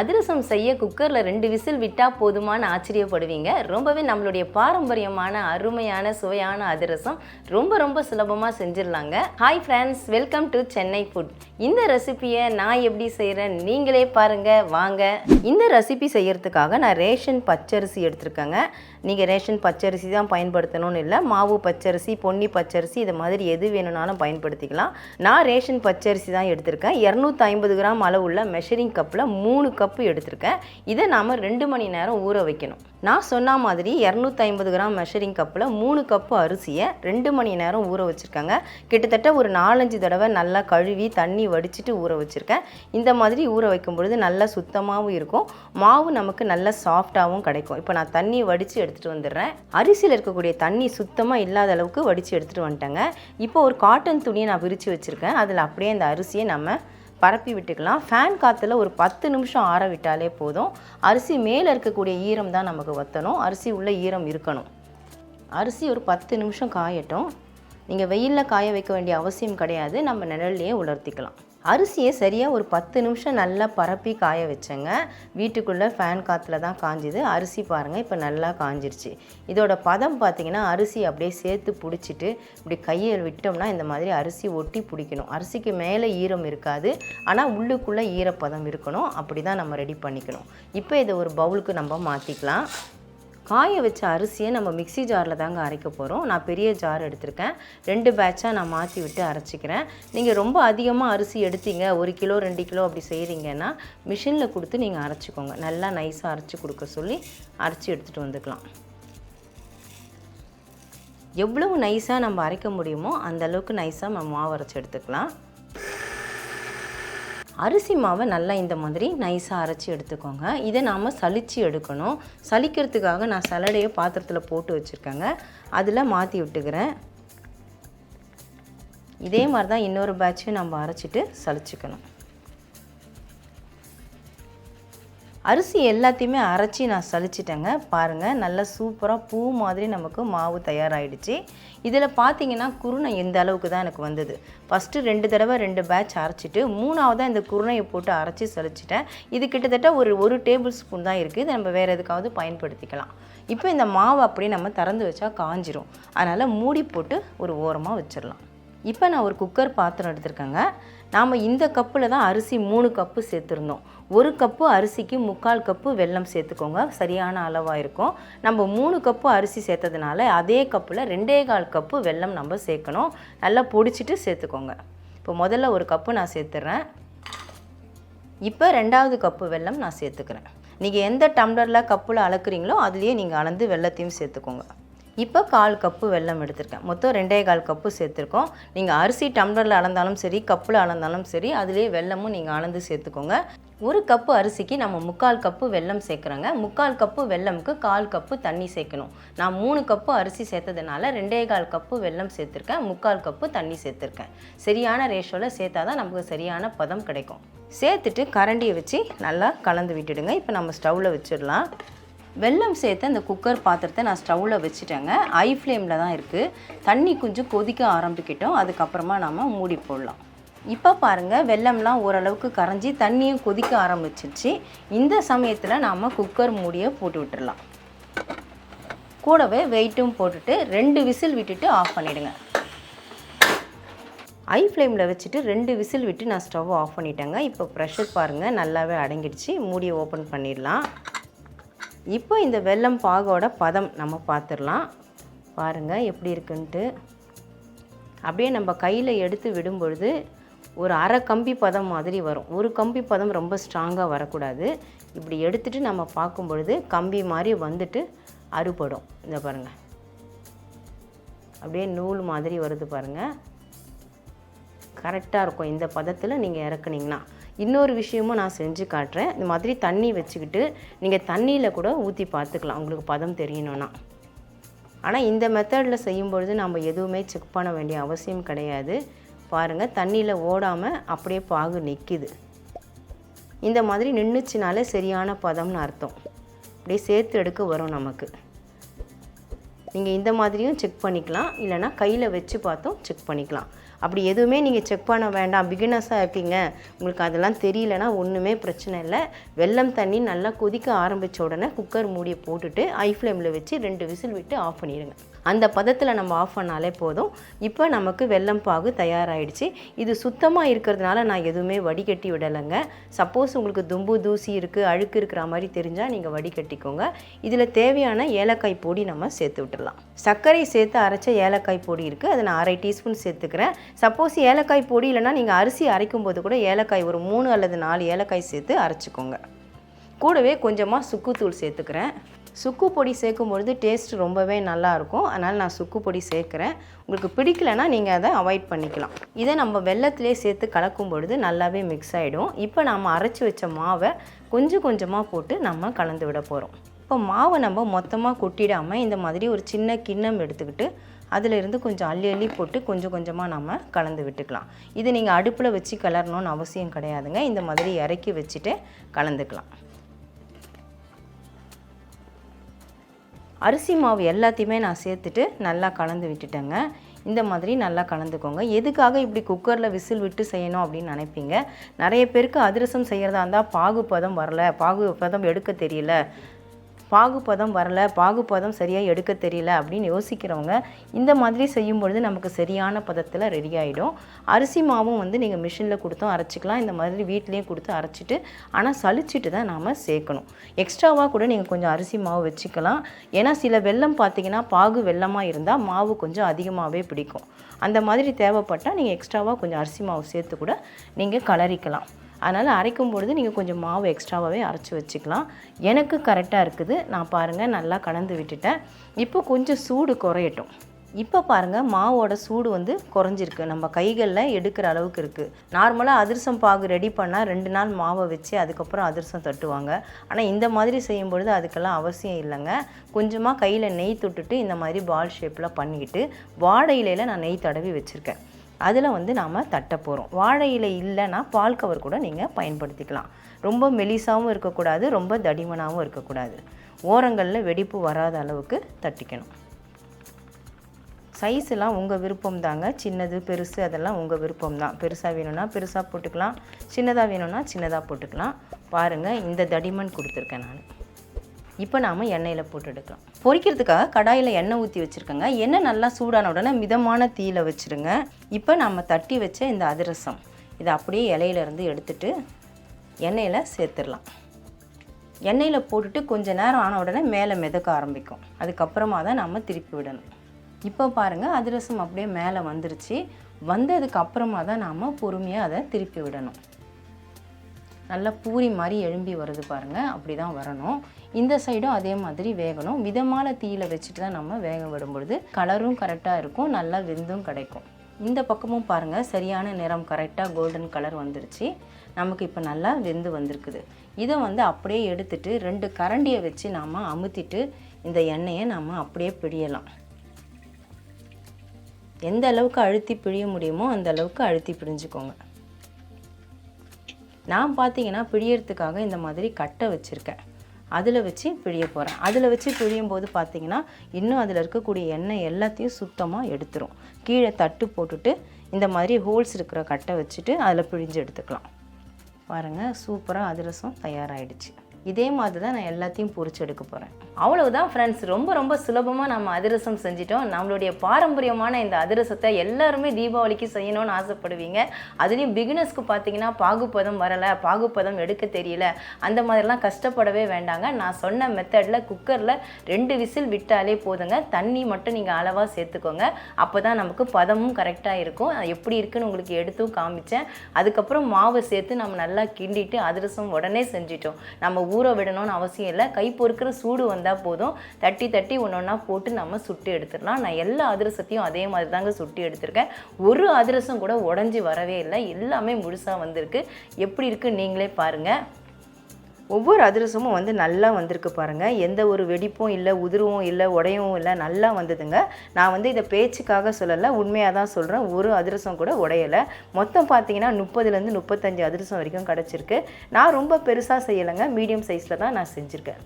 அதிரசம் செய்ய குக்கரில் ரெண்டு விசில் விட்டால் போதுமான்னு ஆச்சரியப்படுவீங்க. ரொம்பவே நம்மளுடைய பாரம்பரியமான அருமையான சுவையான அதிரசம் ரொம்ப ரொம்ப சுலபமாக செஞ்சிடலாங்க. Hi friends welcome to Chennai food இந்த ரெசிபியை நான் எப்படி செய்கிறேன் நீங்களே பாருங்கள் வாங்க. இந்த ரெசிபி செய்யறதுக்காக நான் ரேஷன் பச்சரிசி எடுத்திருக்கேங்க. நீங்கள் ரேஷன் பச்சரிசி தான் பயன்படுத்தணும்னு இல்லை மாவு பச்சரிசி பொன்னி பச்சரிசி இது மாதிரி எது வேணும்னாலும் பயன்படுத்திக்கலாம். நான் ரேஷன் பச்சரிசி தான் எடுத்திருக்கேன். இரநூத்தி ஐம்பது கிராம் அளவுள்ள மெஷரிங் கப்பில் மூணு கப்பு எடுத்திருக்கேன். இதை நாம் ரெண்டு மணி நேரம் ஊற வைக்கணும். நான் சொன்ன மாதிரி இரநூத்தி ஐம்பது கிராம் மெஷரிங் கப்பில் மூணு கப்பு அரிசியை ரெண்டு மணி நேரம் ஊற வச்சுருக்கேங்க. கிட்டத்தட்ட ஒரு நாலஞ்சு தடவை நல்லா கழுவி தண்ணி வடிச்சிட்டு ஊற வச்சுருக்கேன். இந்த மாதிரி ஊற வைக்கும் பொழுது நல்லா சுத்தமாகவும் இருக்கும். மாவு நமக்கு நல்ல சாஃப்டாகவும் கிடைக்கும். இப்போ நான் தண்ணி வடித்து எடுத்துகிட்டு வந்துடுறேன். அரிசியில் இருக்கக்கூடிய தண்ணி சுத்தமாக இல்லாத அளவுக்கு வடித்து எடுத்துகிட்டு வந்துட்டேங்க. இப்போ ஒரு காட்டன் துணியை நான் விரித்து வச்சுருக்கேன். அதில் அப்படியே அந்த அரிசியை நம்ம பரப்பி விட்டுக்கலாம். ஃபேன் காற்றுல ஒரு பத்து நிமிஷம் ஆற விட்டாலே போதும். அரிசி மேலே இருக்கக்கூடிய ஈரம் தான் நமக்கு வற்றணும் அரிசி உள்ள ஈரம் இருக்கணும். அரிசி ஒரு பத்து நிமிஷம் காயட்டும். நீங்கள் வெயிலில் காய வைக்க வேண்டிய அவசியம் கிடையாது. நம்ம நிழல்லையே உலர்த்திக்கலாம். அரிசியை சரியாக ஒரு பத்து நிமிஷம் நல்லா பரப்பி காய வச்சேங்க. வீட்டுக்குள்ளே ஃபேன் காற்றுல தான் காஞ்சிது. அரிசி பாருங்கள் இப்போ நல்லா காஞ்சிருச்சு. இதோட பதம் பார்த்தீங்கன்னா அரிசி அப்படியே சேர்த்து பிடிச்சிட்டு இப்படி கையை விட்டோம்னா இந்த மாதிரி அரிசி ஒட்டி பிடிக்கணும். அரிசிக்கு மேலே ஈரம் இருக்காது. ஆனால் உள்ளுக்குள்ளே ஈரப்பதம் இருக்கணும். அப்படி தான் நம்ம ரெடி பண்ணிக்கணும். இப்போ இதை ஒரு பவுலுக்கு நம்ம மாற்றிக்கலாம் காய வச்ச அரிசியை நம்ம மிக்ஸி ஜாரில் தாங்க அரைக்க போகிறோம். நான் பெரிய ஜார் எடுத்திருக்கேன். ரெண்டு பேட்சாக நான் மாற்றி விட்டு அரைச்சிக்கிறேன். நீங்கள் ரொம்ப அதிகமாக அரிசி எடுத்தீங்க ஒரு கிலோ ரெண்டு கிலோ அப்படி செய்கிறீங்கன்னா மிஷினில் கொடுத்து நீங்கள் அரைச்சிக்கோங்க. நல்லா நைஸாக அரைச்சி கொடுக்க சொல்லி அரைச்சி எடுத்துகிட்டு வந்துக்கலாம். எவ்வளவு நைஸாக நம்ம அரைக்க முடியுமோ அந்தளவுக்கு நைஸாக நம்ம மாவு அரைச்சி எடுத்துக்கலாம். அரிசி மாவை நல்லா இந்த மாதிரி நைஸாக அரைச்சி எடுத்துக்கோங்க. இதை நாம் சளிச்சு எடுக்கணும். சலிக்கிறதுக்காக நான் சலடையை பாத்திரத்தில் போட்டு வச்சுருக்கேங்க. அதில் மாற்றி விட்டுக்கிறேன். இதே மாதிரி தான் இன்னொரு பேட்சையும் நம்ம அரைச்சிட்டு சளிச்சுக்கணும். அரிசி எல்லாத்தையுமே அரைச்சி நான் சலிச்சிட்டேங்க பாருங்கள் நல்லா சூப்பராக பூ மாதிரி நமக்கு மாவு தயாராகிடுச்சு இதில் பார்த்தீங்கன்னா குருணை எந்த அளவுக்கு தான் எனக்கு வந்தது. ஃபஸ்ட்டு ரெண்டு தடவை ரெண்டு பேட்ச் அரைச்சிட்டு மூணாவதாக இந்த குருணையை போட்டு அரைச்சி சலிச்சிட்டேன் இது கிட்டத்தட்ட ஒரு ஒரு டேபிள் ஸ்பூன் தான் இருக்குது இதை நம்ம வேறு எதுக்காவது பயன்படுத்திக்கலாம். இப்போ இந்த மாவு அப்படியே நம்ம திறந்து வச்சா காஞ்சிரும். அதனால் மூடி போட்டு ஒரு ஓரமாக வச்சிடலாம். இப்போ நான் ஒரு குக்கர் பாத்திரம் எடுத்திருக்கேங்க. நாம் இந்த கப்பில் தான் அரிசி மூணு கப்பு சேர்த்துருந்தோம். ஒரு கப்பு அரிசிக்கு முக்கால் கப்பு வெல்லம் சேர்த்துக்கோங்க. சரியான அளவாக இருக்கும் நம்ம மூணு கப்பு அரிசி சேர்த்ததுனால அதே கப்பில் ரெண்டே கால் கப்பு வெல்லம் நம்ம சேர்க்கணும். நல்லா பொடிச்சிட்டு சேர்த்துக்கோங்க. இப்போ முதல்ல ஒரு கப்பு நான் சேர்த்துறேன். இப்போ ரெண்டாவது கப்பு வெல்லம் நான் சேர்த்துக்கிறேன். நீங்கள் எந்த டம்ளரில் கப்பில் அளக்குறீங்களோ அதுலேயே நீங்கள் அளந்து வெள்ளத்தையும் சேர்த்துக்கோங்க. இப்போ கால் கப்பு வெல்லம் எடுத்திருக்கேன். மொத்தம் ரெண்டே கால் கப்பு சேர்த்துருக்கோம். நீங்கள் அரிசி டம்ளரில் அளந்தாலும் சரி கப்பில் அளந்தாலும் சரி அதுலேயே வெல்லமும் நீங்கள் அளந்து சேர்த்துக்கோங்க. ஒரு கப்பு அரிசிக்கு நம்ம முக்கால் கப்பு வெல்லம் சேர்க்குறோங்க. முக்கால் கப்பு வெல்லமுக்கு கால் கப்பு தண்ணி சேர்க்கணும். நான் மூணு கப்பு அரிசி சேர்த்ததுனால ரெண்டே கால் கப்பு வெல்லம் சேர்த்துருக்கேன். முக்கால் கப்பு தண்ணி சேர்த்துருக்கேன். சரியான ரேஷோவில் சேர்த்தா தான் நமக்கு சரியான பதம் கிடைக்கும். சேர்த்துட்டு கரண்டியை வச்சு நல்லா கலந்து விட்டுடுங்க. இப்போ நம்ம ஸ்டவ்வில் வச்சிடலாம். வெல்லம் சேர்த்து அந்த குக்கர் பாத்திரத்தை நான் ஸ்டவ்வில் வச்சுட்டேங்க. ஐ ஃப்ளேமில் தான் இருக்குது தண்ணி கொஞ்சம் கொதிக்க ஆரம்பிக்கிட்டோம். அதுக்கப்புறமா நாம் மூடி போடலாம். இப்போ பாருங்கள் வெல்லம்லாம் ஓரளவுக்கு கரைஞ்சி தண்ணியும் கொதிக்க ஆரம்பிச்சிருச்சு. இந்த சமயத்தில் நாம் குக்கர் மூடியை போட்டு விட்டுடலாம் கூடவே வெயிட்டும் போட்டுட்டு ரெண்டு விசில் விட்டுட்டு ஆஃப் பண்ணிவிடுங்க ஐ ஃப்ளேமில் வச்சுட்டு ரெண்டு விசில் விட்டு நான் ஸ்டவ் ஆஃப் பண்ணிட்டேங்க. இப்போ ப்ரெஷர் பாருங்கள் நல்லாவே அடங்கிடுச்சு. மூடியை ஓப்பன் பண்ணிடலாம். இப்போ இந்த வெல்லம் பாகோட பதம் நம்ம பார்த்துடலாம். பாருங்கள் எப்படி இருக்குன்ட்டு. அப்படியே நம்ம கையில் எடுத்து விடும் பொழுது ஒரு அரை கம்பி பதம் மாதிரி வரும். ஒரு கம்பி பதம் ரொம்ப ஸ்ட்ராங்காக வரக்கூடாது. இப்படி எடுத்துட்டு நம்ம பார்க்கும் பொழுது கம்பி மாதிரி வந்துட்டு அறுபடும். இந்த பாருங்கள் அப்படியே நூல் மாதிரி வருது பாருங்கள் கரெக்டாக இருக்கும். இந்த பதத்தில் நீங்கள் இறக்குனீங்கன்னா. இன்னொரு விஷயமும் நான் செஞ்சு காட்டுறேன். இந்த மாதிரி தண்ணி வச்சுக்கிட்டு நீங்கள் தண்ணியில் கூட ஊற்றி பார்த்துக்கலாம். உங்களுக்கு பதம் தெரியணும்னா. ஆனால் இந்த மெத்தடில் செய்யும்பொழுது நம்ம எதுவுமே செக் பண்ண வேண்டிய அவசியம் கிடையாது. பாருங்கள் தண்ணியில் ஓடாமல் அப்படியே பாகு நிற்கிது இந்த மாதிரி நின்றுச்சுனாலே சரியான பதம்னு அர்த்தம். அப்படியே சேர்த்து எடுக்க வரும் நமக்கு. நீங்கள் இந்த மாதிரியும் செக் பண்ணிக்கலாம். இல்லைனா கையில் வச்சு பார்த்தும் செக் பண்ணிக்கலாம். அப்படி எதுவுமே நீங்கள் செக் பண்ண வேண்டாம். பிகினர்ஸாக இருக்கீங்க. உங்களுக்கு அதெல்லாம் தெரியலனா ஒன்றுமே பிரச்சனை இல்லை. வெல்லம் தண்ணி நல்லா கொதிக்க ஆரம்பித்த உடனே குக்கர் மூடியை போட்டுட்டு ஐ ஃப்ளேமில் வச்சு ரெண்டு விசில் விட்டு ஆஃப் பண்ணிடுங்க. அந்த பதத்தில் நம்ம ஆஃப் பண்ணாலே போதும். இப்போ நமக்கு வெல்லம் பாகு தயாராகிடுச்சு இது சுத்தமாக இருக்கிறதுனால நான் எதுவுமே வடிகட்டி விடலைங்க. சப்போஸ் உங்களுக்கு தும்பு தூசி இருக்குது அழுக்கு இருக்கிற மாதிரி தெரிஞ்சால் நீங்கள் வடிகட்டிக்கோங்க. இதில் தேவையான ஏலக்காய் பொடி நம்ம சேர்த்து விட்டுடலாம். சர்க்கரை சேர்த்து அரைச்ச ஏலக்காய் பொடி இருக்குது அதை நான் அரை டீஸ்பூன் சேர்த்துக்கிறேன். சப்போஸ் ஏலக்காய் பொடி இல்லைன்னா நீங்கள் அரிசி அரைக்கும் போது கூட ஏலக்காய் ஒரு மூணு அல்லது நாலு ஏலக்காய் சேர்த்து அரைச்சிக்கோங்க. கூடவே கொஞ்சமாக சுக்குத்தூள் சேர்த்துக்கிறேன். சுக்கு பொடி சேர்க்கும் பொழுது டேஸ்ட் ரொம்பவே நல்லாயிருக்கும் அதனால் நான் சுக்கு பொடி சேர்க்குறேன். உங்களுக்கு பிடிக்கலனா நீங்கள் அதை அவாய்ட் பண்ணிக்கலாம். இதை நம்ம வெள்ளத்திலே சேர்த்து கலக்கும் பொழுது நல்லாவே மிக்ஸ் ஆகிடும் இப்போ நம்ம அரைச்சி வச்ச மாவை கொஞ்சம் கொஞ்சமாக போட்டு நம்ம கலந்து விட போகிறோம் இப்போ மாவை நம்ம மொத்தமாக கொட்டிடாமல் இந்த மாதிரி ஒரு சின்ன கிண்ணம் எடுத்துக்கிட்டு அதிலிருந்து கொஞ்சம் அள்ளி அள்ளி போட்டு கொஞ்சம் கொஞ்சமாக நம்ம கலந்து விட்டுக்கலாம். இது நீங்கள் அடுப்பில் வச்சு கலரணும்னு அவசியம் கிடையாதுங்க. இந்த மாதிரி இறக்கி வச்சுட்டு கலந்துக்கலாம். அரிசி மாவு எல்லாத்தையுமே நான் சேர்த்துட்டு நல்லா கலந்து விட்டுட்டேங்க. இந்த மாதிரி நல்லா கலந்துக்கோங்க. எதுக்காக இப்படி குக்கரில் விசில் விட்டு செய்யணும் அப்படின்னு நினைப்பீங்க? நிறைய பேருக்கு அதிரசம் செய்கிறதா இருந்தால் பாகுபதம் வரல. பாகுபதம் எடுக்க தெரியல. பாகுபதம் வரல பாகுபதம் சரியாக எடுக்க தெரியல அப்படின்னு யோசிக்கிறவங்க இந்த மாதிரி செய்யும் பொழுது நமக்கு சரியான பதத்தில் ரெடி ஆகிடும் அரிசி மாவும் வந்து நீங்கள் மிஷினில் கொடுத்தும் அரைச்சிக்கலாம். இந்த மாதிரி வீட்லேயும் கொடுத்து அரைச்சிட்டு ஆனால் சளிச்சிட்டு தான் நாம் சேர்க்கணும். எக்ஸ்ட்ராவாக கூட நீங்கள் கொஞ்சம் அரிசி மாவு வச்சுக்கலாம். ஏன்னா சில வெல்லம் பார்த்தீங்கன்னா பாகு வெல்லமாக இருந்தால் மாவு கொஞ்சம் அதிகமாகவே பிடிக்கும். அந்த மாதிரி தேவைப்பட்டால் நீங்கள் எக்ஸ்ட்ராவாக கொஞ்சம் அரிசி மாவு சேர்த்து கூட நீங்கள் கலரிக்கலாம். அதனால் அரைக்கும் பொழுது நீங்கள் கொஞ்சம் மாவு எக்ஸ்ட்ராவாகவே அரைச்சி வச்சுக்கலாம். எனக்கு கரெக்டாக இருக்குது. நான் பாருங்கள் நல்லா கலந்து விட்டுட்டேன். இப்போ கொஞ்சம் சூடு குறையட்டும். இப்போ பாருங்கள் மாவோட சூடு வந்து குறைஞ்சிருக்கு. நம்ம கைகளில் எடுக்கிற அளவுக்கு இருக்குது நார்மலாக அதிரசம் பாகு ரெடி பண்ணால் ரெண்டு நாள் மாவை வச்சு அதுக்கப்புறம் அதிரசம் தட்டுவாங்க. ஆனால் இந்த மாதிரி செய்யும் பொழுது அதுக்கெல்லாம் அவசியம் இல்லைங்க. கொஞ்சமாக கையில் நெய் தொட்டுட்டு இந்த மாதிரி பால் ஷேப்பில் பண்ணிக்கிட்டு வாடையிலையில் இலையில் நான் நெய் தடவி வச்சுருக்கேன். அதில் வந்து நாம் தட்ட போகிறோம் வாழை இலை இல்லைன்னா பால் கவர் கூட நீங்கள் பயன்படுத்திக்கலாம். ரொம்ப மெலிசாகவும் இருக்கக்கூடாது ரொம்ப தடிமனாகவும் இருக்கக்கூடாது. ஓரங்களில் வெடிப்பு வராத அளவுக்கு தட்டிக்கணும். சைஸ்லாம் உங்கள் விருப்பம் தாங்க. சின்னது பெருசு அதெல்லாம் உங்கள் விருப்பம் தான். பெருசாக வேணும்னா பெருசாக போட்டுக்கலாம். சின்னதாக வேணும்னா சின்னதாக போட்டுக்கலாம். பாருங்கள் இந்த தடிமன் கொடுத்துருக்கேன் நான். இப்போ நாம் எண்ணெயில் போட்டு எடுக்கலாம். பொரிக்கிறதுக்காக கடாயில் எண்ணெய் ஊற்றி வச்சுருக்கோங்க. எண்ணெய் நல்லா சூடான உடனே மிதமான தீயில் வச்சுருங்க. இப்போ நம்ம தட்டி வச்ச இந்த அதிரசம். இதை அப்படியே இலையிலேருந்து எடுத்துட்டு எண்ணெயில் சேர்த்துடலாம். எண்ணெயில் போட்டுட்டு கொஞ்ச நேரம் ஆன உடனே மேலே மிதக்க ஆரம்பிக்கும். அதுக்கப்புறமா தான் நம்ம திருப்பி விடணும். இப்போ பாருங்கள் அதிரசம் அப்படியே மேலே வந்துருச்சு. வந்ததுக்கு அப்புறமா தான் நாம் பொறுமையாக அதை திருப்பி விடணும். நல்லா பூரி மாதிரி எழும்பி வருது பாருங்கள் அப்படி தான் வரணும். இந்த சைடும் அதே மாதிரி வேகணும். மிதமான தீயில வச்சுட்டு தான் நம்ம வேக விடும் பொழுது கலரும் கரெக்டாக இருக்கும். நல்லா வெந்தும் கிடைக்கும். இந்த பக்கமும் பாருங்கள் சரியான நிறம். கரெக்டாக கோல்டன் கலர் வந்துருச்சு. நமக்கு இப்போ நல்லா வெந்து வந்திருக்குது. இதை வந்து அப்படியே எடுத்துட்டு ரெண்டு கரண்டியை வச்சு நாம் அமுத்திட்டு இந்த எண்ணெயை நாம் அப்படியே பிழியலாம். எந்த அளவுக்கு அழுத்தி பிழிய முடியுமோ அந்த அளவுக்கு அழுத்தி பிழிஞ்சுக்கோங்க. நான் பார்த்தீங்கன்னா பிழியறதுக்காக இந்த மாதிரி கட்டை வச்சுருக்கேன். அதில் வச்சு பிழிய போகிறேன் அதில் வச்சு பிழியும் போது பார்த்தீங்கன்னா இன்னும் அதில் இருக்கக்கூடிய எண்ணெய் எல்லாத்தையும் சுத்தமாக எடுத்துரும். கீழே தட்டு போட்டுட்டு இந்த மாதிரி ஹோல்ஸ் இருக்கிற கட்டை வச்சுட்டு அதில் பிழிஞ்சு எடுத்துக்கலாம். பாருங்கள் சூப்பராக அதிரசம் தயாராகிடுச்சு இதே மாதிரி தான் நான் எல்லாத்தையும் பொறிச்சு எடுக்க போகிறேன் அவ்வளவுதான் ஃப்ரெண்ட்ஸ் ரொம்ப ரொம்ப சுலபமாக நம்ம அதிரசம் செஞ்சிட்டோம். நம்மளுடைய பாரம்பரியமான இந்த அதிரசத்தை எல்லாருமே தீபாவளிக்கு செய்யணும்னு ஆசைப்படுவீங்க. அதுலேயும் பிகினர்ஸ்க்கு பார்த்தீங்கன்னா பாகுப்பதம் வரலை பாகுப்பதம் எடுக்க தெரியல. அந்த மாதிரிலாம் கஷ்டப்படவே வேண்டாங்க. நான் சொன்ன மெத்தடில் குக்கரில் ரெண்டு விசில் விட்டாலே போதுங்க. தண்ணி மட்டும் நீங்கள் அளவாக சேர்த்துக்கோங்க. அப்போ தான் நமக்கு பதமும் கரெக்டாக இருக்கும். அது எப்படி இருக்குன்னு உங்களுக்கு எடுத்தும் காமிச்சேன். அதுக்கப்புறம் மாவு சேர்த்து நம்ம நல்லா கிண்டிட்டு அதிரசம் உடனே செஞ்சிட்டோம். நம்ம ஊற விடணும்னு அவசியம் இல்லை. கை பொறுக்கிற சூடு வந்தால் போதும். தட்டி தட்டி ஒன்று ஒன்றா போட்டு நம்ம சுட்டு எடுத்துடலாம். நான் எல்லா அதிரசத்தையும் அதே மாதிரி தாங்க சுட்டு எடுத்திருக்கேன். ஒரு அதிரசம் கூட உடஞ்சி வரவே இல்லை. எல்லாமே முழுசாக வந்திருக்கு. எப்படி இருக்குன்னு நீங்களே பாருங்கள் ஒவ்வொரு அதிரசமும் வந்து நல்லா வந்திருக்கு பாருங்கள் எந்த ஒரு வெடிப்பும் இல்லை உதிரவும் இல்லை உடையவும் இல்லை நல்லா வந்ததுங்க. நான் வந்து இதை பேச்சுக்காக சொல்லலை உண்மையாக தான் சொல்கிறேன் ஒரு அதிரசம் கூட உடையலை. மொத்தம் பார்த்தீங்கன்னா முப்பதுலேருந்து முப்பத்தஞ்சு அதிரசம் வரைக்கும் கிடச்சிருக்கு. நான் ரொம்ப பெருசாக செய்யலைங்க. மீடியம் சைஸில் தான் நான் செஞ்சுருக்கேன்.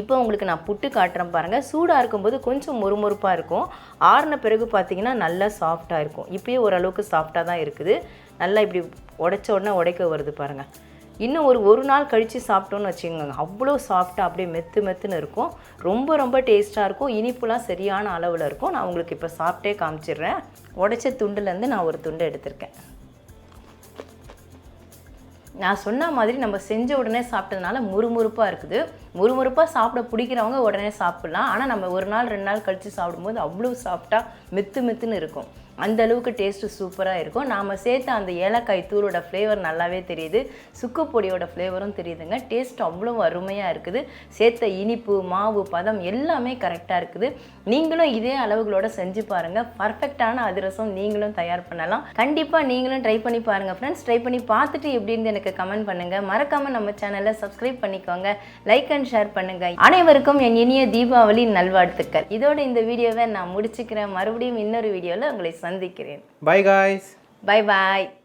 இப்போ உங்களுக்கு நான் புட்டு காட்டுறேன் பாருங்கள் சூடாக இருக்கும்போது கொஞ்சம் மொறுமொறுப்பாக இருக்கும். ஆறின பிறகு பார்த்தீங்கன்னா நல்லா சாஃப்டாக இருக்கும். இப்போயே ஓரளவுக்கு சாஃப்டாக தான் இருக்குது. நல்லா இப்படி உடச்ச உடனே உடைக்க வருது பாருங்கள் இன்னும் ஒரு ஒரு நாள் கழித்து சாப்பிட்டோன்னு வச்சுக்கோங்க. அவ்வளோ சாஃப்டாக அப்படியே மெத்து மெத்துன்னு இருக்கும். ரொம்ப ரொம்ப டேஸ்ட்டாக இருக்கும். இனிப்புலாம் சரியான அளவில் இருக்கும். நான் உங்களுக்கு இப்போ சாப்பிட்டே காமிச்சிடுறேன். உடைச்ச துண்டுலேருந்து நான் ஒரு துண்டு எடுத்திருக்கேன். நான் சொன்ன மாதிரி நம்ம செஞ்ச உடனே சாப்பிட்டதுனால முறுமுறுப்பாக இருக்குது. முறுமுறுப்பாக சாப்பிட பிடிக்கிறவங்க உடனே சாப்பிட்லாம். ஆனால் நம்ம ஒரு நாள் ரெண்டு நாள் கழித்து சாப்பிடும்போது அவ்வளோ சாப்பிட்டா மெத்து மெத்துன்னு இருக்கும். அந்த அளவுக்கு டேஸ்ட்டு சூப்பராக இருக்கும். நாம் சேர்த்த அந்த ஏலக்காய் தூளோட ஃப்ளேவர் நல்லாவே தெரியுது. சுக்கு பொடியோட ஃப்ளேவரும் தெரியுதுங்க. டேஸ்ட் அவ்வளோ அருமையாக இருக்குது. சேர்த்த இனிப்பு மாவு பதம் எல்லாமே கரெக்டாக இருக்குது. நீங்களும் இதே அளவுகளோட செஞ்சு பாருங்கள் பர்ஃபெக்டான அதிரசம் நீங்களும் தயார் பண்ணலாம். கண்டிப்பாக நீங்களும் ட்ரை பண்ணி பாருங்கள் ஃப்ரெண்ட்ஸ் ட்ரை பண்ணி பார்த்துட்டு எப்படின்னு எனக்கு கமெண்ட் பண்ணுங்கள் மறக்காமல் நம்ம சேனலை சப்ஸ்கிரைப் பண்ணிக்கோங்க. லைக் அண்ட் ஷேர் பண்ணுங்கள் அனைவருக்கும் என் இனிய தீபாவளி நல்வாழ்த்துக்கள். இதோட இந்த வீடியோவை நான் முடிச்சுக்கிறேன். மறுபடியும் இன்னொரு வீடியோவில் உங்களை சந்திக்கிறேன் Bye guys. Bye bye